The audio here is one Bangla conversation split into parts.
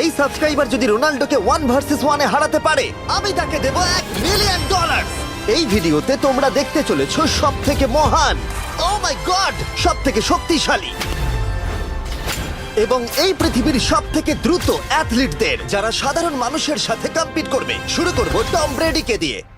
এই সাবস্ক্রাইবার যদি রোনাল্ডোকে ওয়ান ভার্সেস ওয়ানে হারাতে পারে, আমি তাকে দেব এক মিলিয়ন ডলার এই ভিডিওতে তোমরা দেখতে চলেছ সব থেকে মহান ও মাই গড সব থেকে শক্তিশালী। এবং এই পৃথিবীর সব থেকে দ্রুত অ্যাথলিটদের যারা সাধারণ মানুষের সাথে কম্পিট করবে। শুরু করব টম ব্রেডিকে দিয়ে।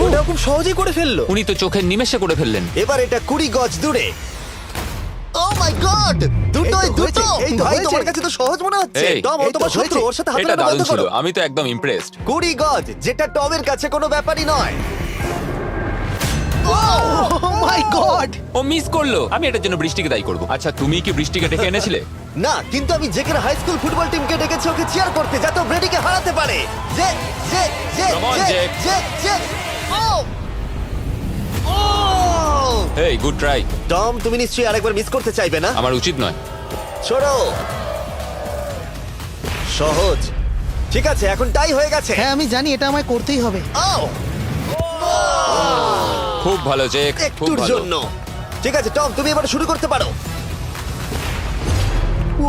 ওটা খুব সহজেই করে ফেলল। উনি তো চোখের নিমেষে করে ফেললেন। এবার এটা কুড়ি গজ দূরে। ও মাই গড দুটোই দুটো! এই ভাই তোমার কাছে তো সহজ মনে হচ্ছে। এই, টম ও এই তো তোমার শত্রু হয়েছে। ওর সাথে হাত এটা দারুণ বন্ধ ছিল। করো আমি তো একদম ইমপ্রেসড কুড়ি গজ যেটা টমের কাছে কোনো ব্যাপারই নয়। ও মাই গড ও মিস করল। আমি এটার জন্য বৃষ্টিকে দায়ী করব। আচ্ছা তুমি কি বৃষ্টিকে ডেকে এনেছিলে? না কিন্তু আমি জেকের হাই স্কুল ফুটবল টিমকে ডেকেছি ওকে চিয়ার করতে যাতে ও ব্রেডিকে হারাতে পারে। Come on, যে Jake. যে যে ও ও গুড ট্রাই টম তুমি নিশ্চয়ই আরেকবার মিস করতে চাইবে না? আমার উচিত নয়। ছোড়ো। সহজ। ঠিক আছে এখন টাই হয়ে গেছে। হ্যাঁ আমি জানি এটা আমায় করতেই হবে। ও খুব ভালো জেক খুব একটুর ভালো। জন্য। ঠিক আছে টম তুমি এবার শুরু করতে পারো। ও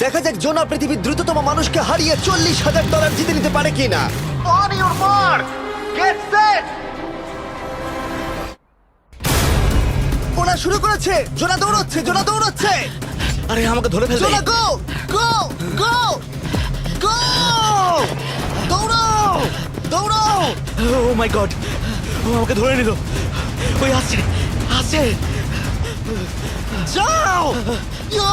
দেখা যাক জোনা পৃথিবীর দ্রুততম মানুষকে হারিয়ে চল্লিশ হাজার ডলার জিতে নিতে পারে কিনা। সেট ওরা শুরু করেছে। জোনা দৌড়চ্ছে জোনা দৌড়চ্ছে। আরে আমাকে ধরে ফেলবে। জোনা গো গো গো গো দৌড়াও দৌড়াও ও মাই গড ও আমাকে ধরে নিল। ওই আসছে আসছে। যাও! ইয়ো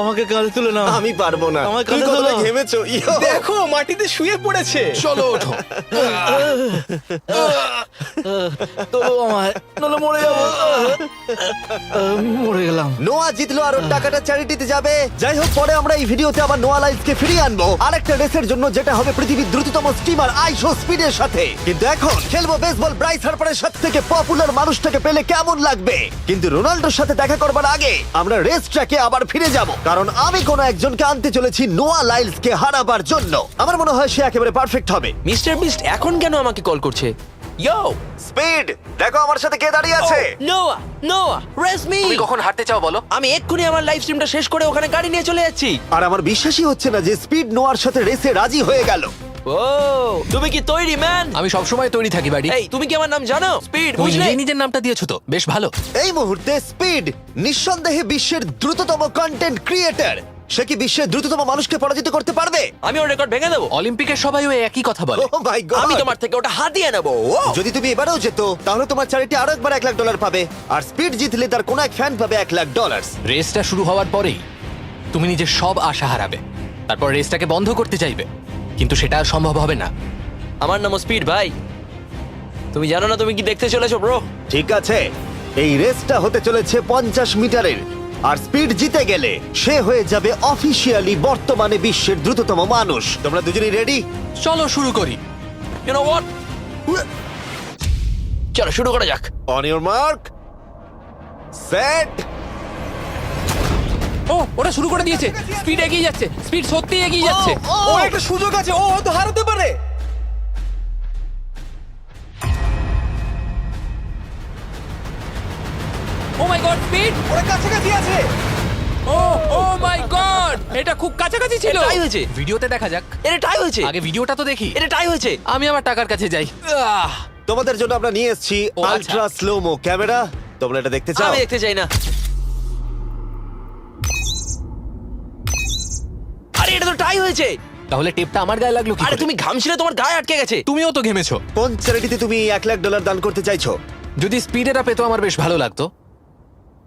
আমাকে কাল তুলে না আমি পারব না। আমার তুমি কাঁধে কতটা ঘেমেছো? ইয়ো। দেখো মাটিতে শুয়ে পড়েছে। চলো ওঠো। তো আমায় নলে মরে যাব। আহ, মরে গেলাম। নোয়া জিতলো আর ওর টাকাটা চ্যারিটিতে যাবে। যাই হোক পরে আমরা এই ভিডিওতে আবার নোয়া লাইফকে ফিরিয়ে আনব। আরেকটা রেসের জন্য যেটা হবে পৃথিবীর দ্রুততম স্টিমার আইশো স্পিডের সাথে। কিন্তু এখন খেলব বেসবল ব্রাইস হার্পারের সাথে থেকে পপুলার মানুষটাকে পেলে কেমন লাগবে? কিন্তু রোনাল্ডোর সাথে দেখা করবার আগে। আমরা রেস ট্র্যাকে আবার ফিরে যাব। কারণ আমি কোনো একজনকে আনতে চলেছি নোয়া লাইলসকে হারাবার জন্য। আমার মনে হয় সে একেবারে পারফেক্ট হবে। মিস্টার বিস্ট এখন কেন আমাকে কল করছে? ইয়ো স্পিড দেখো আমার সাথে কে দাঁড়িয়ে আছে। নোয়া নোয়া রেস মি তুমি কখন হাঁটতে চাও বলো? আমি এক্ষুনি আমার লাইভ স্ট্রিমটা শেষ করে ওখানে গাড়ি নিয়ে চলে যাচ্ছি। আর আমার বিশ্বাসই হচ্ছে না যে স্পিড নোয়ার সাথে রেসে রাজি হয়ে গেল। ও তুমি কি তৈরি ম্যান? আমি সবসময় তৈরি থাকি বাড়ি। এই তুমি কি আমার নাম জানো? স্পিড তুমি বুঝলে? নিজেই নিজের নামটা দিয়েছ তো বেশ ভালো। এই মুহূর্তে স্পিড নিঃসন্দেহে বিশ্বের দ্রুততম কন্টেন্ট ক্রিয়েটার সে কি বিশ্বের দ্রুততম মানুষকে পরাজিত করতে পারবে? আমি ওর রেকর্ড ভেঙে দেবো। অলিম্পিকের সবাই ওই একই কথা বলে। ও মাই গড আমি তোমার থেকে ওটা হাতিয়ে নেব। ও যদি তুমি এবারেও যেত তাহলে তোমার চ্যারিটি আরও একবার এক লাখ ডলার পাবে। আর স্পিড জিতলে তার কোন এক ফ্যান পাবে এক লাখ ডলার রেসটা শুরু হওয়ার পরেই তুমি নিজের সব আশা হারাবে। তারপর রেসটাকে বন্ধ করতে চাইবে। কিন্তু সেটা আর সম্ভব হবে না। আমার নাম স্পিড ভাই। তুমি জানো না তুমি কি দেখতে চলেছো ব্রো ঠিক আছে। এই রেসটা হতে চলেছে পঞ্চাশ মিটারের। আর স্পিড জিতে গেলে সে হয়ে যাবে অফিসিয়ালি বর্তমানে বিশ্বের দ্রুততম মানুষ। তোমরা দুজনেই রেডি চলো শুরু করি। ইউ নো হোয়াট চলো শুরু করা যাক। অন ইউর মার্ক সেট ও ওটা শুরু করে দিয়েছে। স্পিড এগিয়ে যাচ্ছে। স্পিড সত্যি এগিয়ে যাচ্ছে। ও একটা সুযোগ আছে। ও হয়তো হারাতে পারে। ও মাই গড স্পিড ওরা কাছাকাছি আছে। ও ও মাই গড এটা খুব কাছাকাছি ছিল। টাই হয়েছে। ভিডিওতে দেখা যাক। এটা টাই হয়েছে। আগে ভিডিওটা তো দেখি। এটা টাই হয়েছে। আমি আমার টাকার কাছে যাই। আহ! তোমাদের জন্য আমরা নিয়ে এসেছি ও, আচ্ছা। আলট্রা স্লোমো ক্যামেরা তোমরা এটা দেখতে চাও? আমি দেখতে চাই না। আরে এটা তো টাই হয়েছে। তাহলে টেপটা আমার গায়ে লাগল কি আরে করে? তুমি ঘামছিলে তোমার গায়ে আটকে গেছে। তুমিও তো ঘেমেছো। কোন চ্যারিটিতে তুমি এক লাখ ডলার দান করতে চাইছো? যদি স্পিডেরা পেতো আমার বেশ ভালো লাগতো।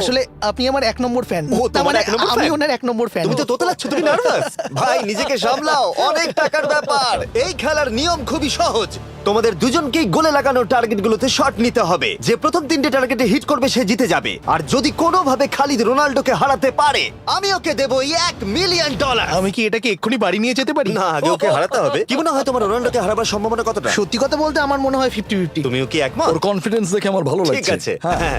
আসলে আপনি আমার এক নম্বর ফ্যান ও, তোমার এক নম্বর আমি fan? ওনার এক নম্বর ফ্যান তুমি তো তোতলাচ্ছ তুমি নার্ভাস ভাই নিজেকে সামলাও অনেক টাকার ব্যাপার। এই খেলার নিয়ম খুবই সহজ। তোমাদের দুজনকেই গোলে লাগানো টার্গেটগুলোতে শট নিতে হবে। যে প্রথম তিনটে টার্গেটে হিট করবে সে জিতে যাবে। আর যদি কোনোভাবে খালিদ রোনাল্ডোকে হারাতে পারে আমি ওকে দেবো এক মিলিয়ন ডলার আমি কি এটাকে এক্ষুনি বাড়ি নিয়ে যেতে পারি? না আগে ওকে হারাতে হবে। কি মনে হয় তোমার রোনাল্ডোকে হারাবার সম্ভাবনা কতটা? সত্যি কথা বলতে আমার মনে হয় ফিফটি ফিফটি তুমিও কি একমত? ওর কনফিডেন্স দেখে আমার ভালো লাগছে। ঠিক আছে। হ্যাঁ।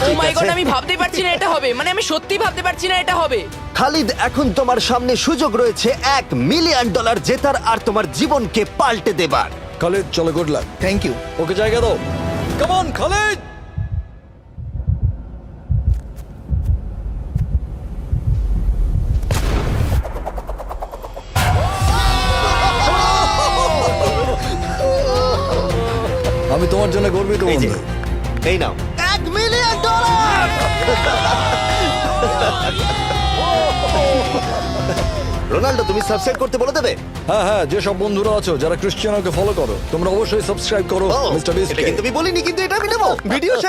ও ঠিক মাই গড আছে। Oh আমি ভাবতে পারছি না এটা হবে। মানে আমি সত্যি ভাবতে পারছি না এটা হবে। খালিদ এখন তোমার সামনে সুযোগ রয়েছে এক মিলিয়ন ডলার জেতার আর তোমার জীবনকে পাল্টে দেবার। খালিদ চলো good luck thank you okay জায়গা দাও। কেমন খালিদ! আমি তোমার জন্য গর্বিত এই যে বন্ধু। এই নাও। রোনাল্ডো তুমি সাবস্ক্রাইব করতে বলে দেবে? হ্যাঁ হ্যাঁ যে সব বন্ধুরা আছো যারা ক্রিশ্চিয়ানোকে ফলো করো তোমরা অবশ্যই সাবস্ক্রাইব করো ও, মিস্টার বিস্ট এটা কিন্তু আমি বলিনি কিন্তু এটা আমি নেব। ভিডিও শেষ।